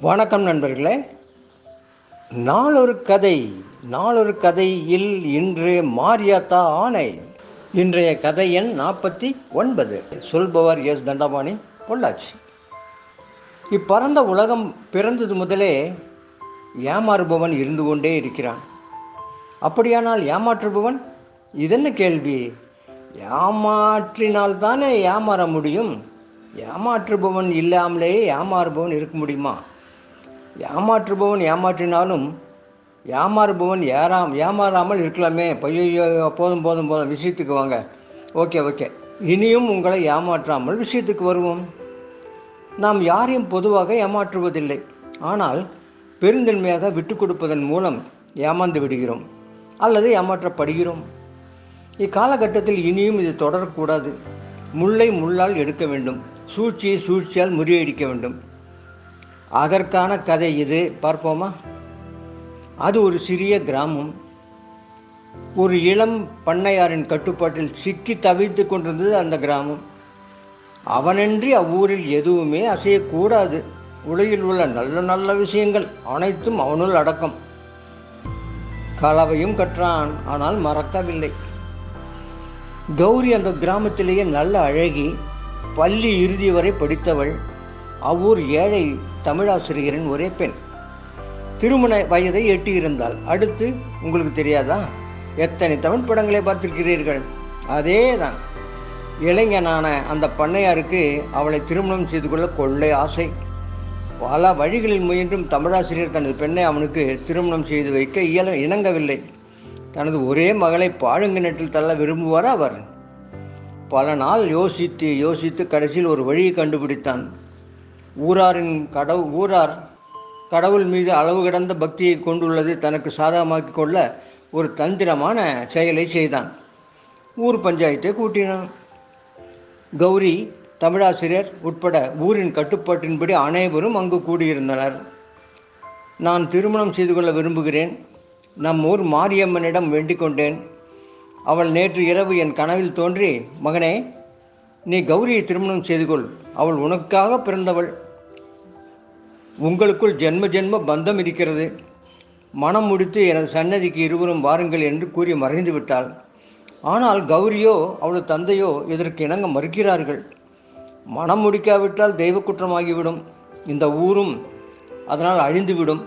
வணக்கம் நண்பர்களே. நாளொரு கதை நாளொரு கதையில் இன்று மாரியாத்தா ஆணை இன்றைய கதை எண் நாற்பத்தி ஒன்பது. சொல்பவர் எஸ் தண்டபாணி பொள்ளாச்சி. இப்பரந்த உலகம் பிறந்தது முதலே ஏமாறுபவன் இருந்து கொண்டே இருக்கிறான். அப்படியானால் ஏமாற்றுபவன்? இதென்ன கேள்வி? ஏமாற்றினால் தானே ஏமாற முடியும்? ஏமாற்றுபவன் இல்லாமலே ஏமாறுபவன் இருக்க முடியுமா? ஏமாற்றுபவன் ஏமாற்றினாலும் ஏமாறுபவன் ஏறாம் ஏமாறாமல் இருக்கலாமே. பையோ போதும் போதும் போதும் விஷயத்துக்கு வாங்க. Okay okay. இனியும் உங்களை ஏமாற்றாமல் விஷயத்துக்கு வருவோம். நாம் யாரையும் பொதுவாக ஏமாற்றுவதில்லை. ஆனால் பெருந்தன்மையாக விட்டு கொடுப்பதன் மூலம் ஏமாந்து விடுகிறோம். அல்லது ஏமாற்றப்படுகிறோம். இக்காலகட்டத்தில் இனியும் இது தொடரக்கூடாது. முல்லை முள்ளால் எடுக்க வேண்டும். சூழ்ச்சியை சூழ்ச்சியால் முறியடிக்க வேண்டும். அதற்கான கதை இது. பார்ப்போமா? அது ஒரு சிறிய கிராமம். ஒரு இளம் பண்ணையாரின் கட்டுப்பாட்டில் சிக்கி தவித்து கொண்டிருந்தது அந்த கிராமம். அவனின்றி அவ்வூரில் எதுவுமே அசையக்கூடாது. உலகில் உள்ள நல்ல நல்ல விஷயங்கள் அனைத்தும் அவனுள் அடக்கம். கலவையும் கற்றான் ஆனால் மறக்கவில்லை. கௌரி அந்த கிராமத்திலேயே நல்ல அழகி பள்ளி இறுதி வரை படித்தவள். அவ்வூர் ஏழை தமிழாசிரியரின் ஒரே பெண். திருமண வயதை எட்டியிருந்தாள். அடுத்து உங்களுக்கு தெரியாதா? எத்தனை தமிழ் படங்களை பார்த்திருக்கிறீர்கள்? அதே தான் இளைஞனான அந்த பண்ணையாருக்கு அவளை திருமணம் செய்து கொள்ள கொள்ளை ஆசை. பல வழிகளில் முயன்றும் தமிழாசிரியர் தனது பெண்ணை அவனுக்கு திருமணம் செய்து வைக்க இயல இணங்கவில்லை. தனது ஒரே மகளை பாழுங்கிணற்றில் தள்ள விரும்புவார் அவர்? பல நாள் யோசித்து யோசித்து கடைசியில் ஒரு வழியை கண்டுபிடித்தான். ஊராரின் கடவு ஊரார் கடவுள் மீது அளவு கடந்த பக்தியை கொண்டுள்ளது தனக்கு சாதகமாக்கி கொள்ள ஒரு தந்திரமான செயலை செய்தான். ஊர் பஞ்சாயத்தை கூட்டினான். கௌரி தமிழாசிரியர் உட்பட ஊரின் கட்டுப்பாட்டின்படி அனைவரும் அங்கு கூடியிருந்தனர். நான் திருமணம் செய்து கொள்ள விரும்புகிறேன். நம் ஊர் மாரியம்மனிடம் வேண்டிக் கொண்டேன். அவள் நேற்று இரவு என் கனவில் தோன்றி மகனே நீ கௌரியை திருமணம் செய்து கொள். அவள் உனக்காக பிறந்தவள். உங்களுக்குள் ஜென்ம ஜென்ம பந்தம் இருக்கிறது. மனம் முடித்து எனது சன்னதிக்கு இருவரும் வாருங்கள் என்று கூறி மறைந்து விட்டாள். ஆனால் கௌரியோ அவளது தந்தையோ இதற்கு இணங்க மறுக்கிறார்கள். மனம் முடிக்காவிட்டால் தெய்வ குற்றமாகிவிடும் இந்த ஊரும் அதனால் அழிந்துவிடும்.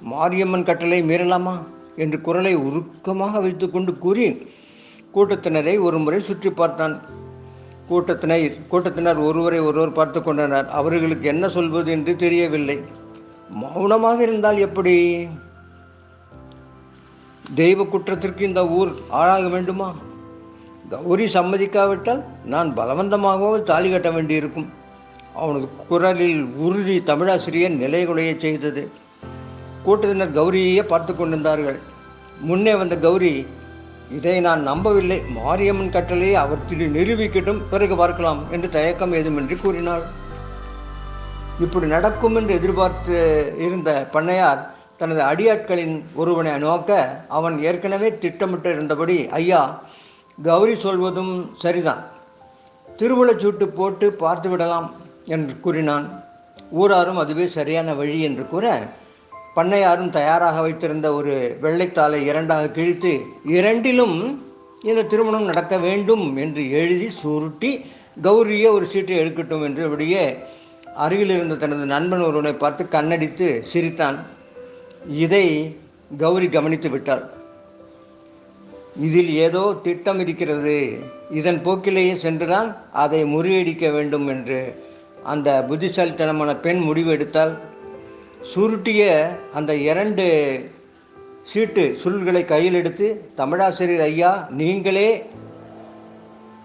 மாரியம்மன் கட்டளை மீறலாமா? என்று குரலை உருக்கமாக வைத்துக்கொண்டு கூறி கூட்டத்தினரை ஒரு முறை சுற்றி பார்த்தான். கூட்டத்தினர் கூட்டத்தினர் ஒருவரை ஒருவர் பார்த்து கொண்டனர். அவர்களுக்கு என்ன சொல்வது என்று தெரியவில்லை. மௌனமாக இருந்தால் எப்படி? தெய்வ குற்றத்திற்கு இந்த ஊர் ஆளாக வேண்டுமா? கௌரி சம்மதிக்காவிட்டால் நான் பலவந்தமாகவோ தாலி கட்ட வேண்டியிருக்கும். அவனது குரலில் உறுதி தமிழாசிரியர் நிலைகுலைய செய்தது. கூட்டத்தினர் கௌரியையே பார்த்து கொண்டிருந்தார்கள். முன்னே வந்த கௌரி இதை நான் நம்பவில்லை. மாரியம்மன் கட்டளையை அவர் திரு நிரூபிக்கட்டும். பிறகு பார்க்கலாம் என்று தயக்கம் ஏதுமின்றி கூறினாள் இப்படி நடக்கும் என்று எதிர்பார்த்து இருந்த பண்ணையார் தனது அடியாட்களின் ஒருவனை நோக்க அவன் ஏற்கனவே திட்டமிட்டு இருந்தபடி ஐயா கௌரி சொல்வதும் சரிதான். திருவுளச்சூட்டு போட்டு பார்த்து விடலாம் என்று கூறினான். ஊராரும் அதுவே சரியான வழி என்று கூற பண்ணையாரும் தயாராக வைத்திருந்த ஒரு வெள்ளைத்தாளை இரண்டாக கிழித்து இரண்டிலும் இந்த திருமணம் நடக்க வேண்டும் என்று எழுதி சுருட்டி கௌரியே ஒரு சீட்டை எடுக்கட்டும் என்று அப்படியே அருகில் இருந்த தனது நண்பன் ஒருவனை பார்த்து கண்ணடித்து சிரித்தான். இதை கௌரி கவனித்து விட்டாள். இதில் ஏதோ திட்டம் இருக்கிறது. இதன் போக்கிலேயே சென்றுதான் அதை முறியடிக்க வேண்டும் என்று அந்த புத்திசாலித்தனமான பெண் முடிவு எடுத்தால் சுருட்டிய அந்த இரண்டு சீட்டு சுருள்களை கையில் எடுத்து தமிழாசிரியர் ஐயா நீங்களே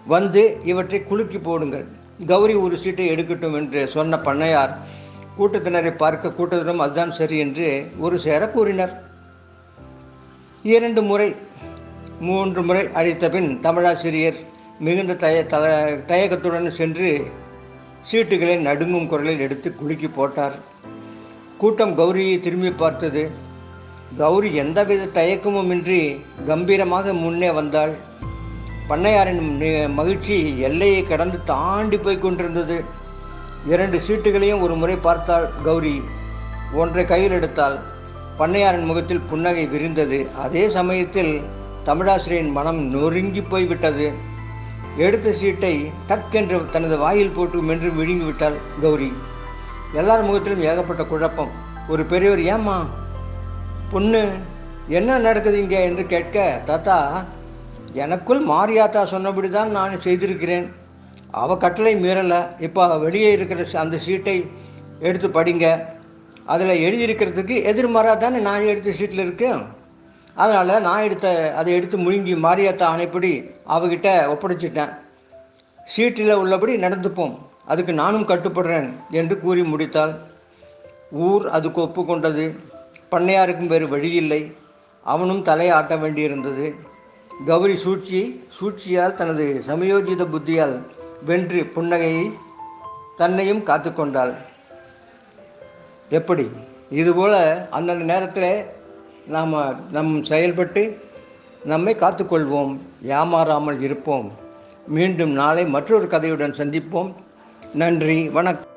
வந்து இவற்றை குலுக்கி போடுங்கள். கௌரி ஒரு சீட்டை எடுக்கட்டும் என்று சொன்ன பண்ணையார் கூட்டத்தினரை பார்க்க கூட்டத்தினரும் அதுதான் சரி என்று ஒரு சேர கூறினர். இரண்டு முறை மூன்று முறை அழைத்த பின் தமிழாசிரியர் மிகுந்த தய தயக்கத்துடன் சென்று சீட்டுகளை நடுங்கும் குரலில் எடுத்து குலுக்கி போட்டார். கூட்டம் கௌரியை திரும்பி பார்த்தது. கௌரி எந்தவித தயக்கமுமின்றி கம்பீரமாக முன்னே வந்தாள். பண்ணையாரின் மகிழ்ச்சி எல்லையை கடந்து தாண்டி போய் கொண்டிருந்தது. இரண்டு சீட்டுகளையும் ஒரு முறை பார்த்தாள் கௌரி. ஒன்றை கையில் எடுத்தால் பண்ணையாரின் முகத்தில் புன்னகை விரிந்தது. அதே சமயத்தில் தமிழாசிரியரின் மனம் நொறுங்கி போய்விட்டது. எடுத்த சீட்டை டக் என்று தனது வாயில் போட்டு மென்று விழுங்கிவிட்டாள் கௌரி. எல்லார் முகத்திலும் ஏகப்பட்ட குழப்பம். ஒரு பெரியவர் ஏம்மா பொண்ணு என்ன நடக்குது இங்கே? என்று கேட்க தாத்தா எனக்குள் மாரியாத்தா சொன்னபடி தான் நான் செய்திருக்கிறேன். அவ கட்டளை மீறலை. இப்போ வெளியே இருக்கிற அந்த சீட்டை எடுத்து படிங்க. அதில் எழுதியிருக்கிறதுக்கு எதிர்மாறாக தானே நான் எடுத்த சீட்டில் இருக்கேன். அதனால் நான் எடுத்த அதை எடுத்து முழுங்கி மாரியாத்தா ஆணைப்படி அவகிட்ட ஒப்படைச்சிட்டேன். சீட்டில் உள்ளபடி நடந்துப்போம். அதுக்கு நானும் கட்டுப்படுறேன் என்று கூறி முடித்தாள் ஊர் அதுக்கு ஒப்புக்கொண்டது. பண்ணையாருக்கும் வேறு வழியில்லை. அவனும் தலையாட்ட வேண்டியிருந்தது. கௌரி சூழ்ச்சியை சூழ்ச்சியால் தனது சமயோஜித புத்தியால் வென்று புன்னகையை தன்னையும் காத்துக்கொண்டாள் எப்படி? இதுபோல் அந்தந்த நேரத்தில் நாம் நம் செயல்பட்டு நம்மை காத்துக்கொள்வோம் ஏமாறாமல் இருப்போம். மீண்டும் நாளை மற்றொரு கதையுடன் சந்திப்போம். நன்றி வணக்கம்.